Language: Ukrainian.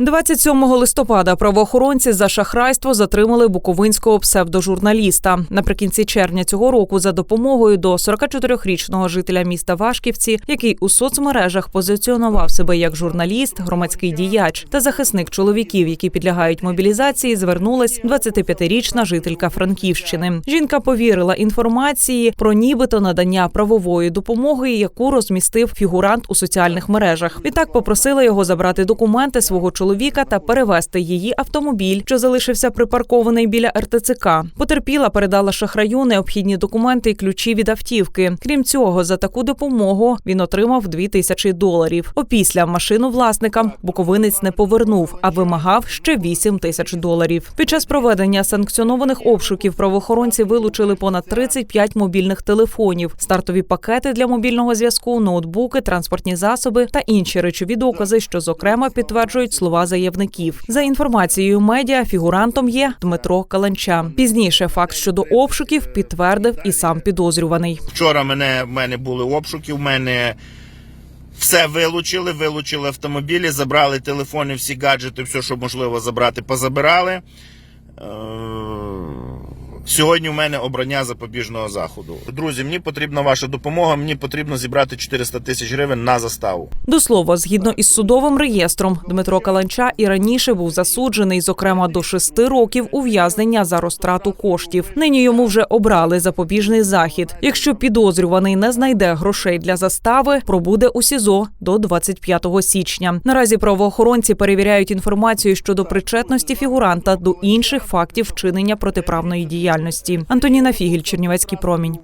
27 листопада правоохоронці за шахрайство затримали буковинського псевдожурналіста. Наприкінці червня цього року за допомогою до 44-річного жителя міста Вашківці, який у соцмережах позиціонував себе як журналіст, громадський діяч та захисник чоловіків, які підлягають мобілізації, звернулась 25-річна жителька Франківщини. Жінка повірила інформації про нібито надання правової допомоги, яку розмістив фігурант у соціальних мережах. Відтак попросила його забрати документи свого чоловіка та перевезти її автомобіль, що залишився припаркований біля РТЦК. Потерпіла передала шахраю необхідні документи і ключі від автівки. Крім цього, за таку допомогу він отримав 2 тисячі доларів. Опісля машину власникам буковинець не повернув, а вимагав ще 8 тисяч доларів. Під час проведення санкціонованих обшуків правоохоронці вилучили понад 35 мобільних телефонів, стартові пакети для мобільного зв'язку, ноутбуки, транспортні засоби та інші речові докази, що зокрема підтверджують слова заявників. За інформацією медіа, фігурантом є Дмитро Каланча. Пізніше факт щодо обшуків підтвердив і сам підозрюваний. Вчора мене, в мене були обшуки, в мене все вилучили, вилучили автомобілі, забрали телефони, всі гаджети, все, що можливо забрати, позабирали. Сьогодні в мене обрання запобіжного заходу. Друзі, мені потрібна ваша допомога. Мені потрібно зібрати 400 тисяч гривень на заставу. До слова, згідно із судовим реєстром, Дмитро Каланча і раніше був засуджений, зокрема до шести років ув'язнення за розтрату коштів. Нині йому вже обрали запобіжний захід. Якщо підозрюваний не знайде грошей для застави, пробуде у СІЗО до 25 січня. Наразі правоохоронці перевіряють інформацію щодо причетності фігуранта до інших фактів вчинення протиправної діяльності. Антоніна Фігіль, Чернівецький промінь.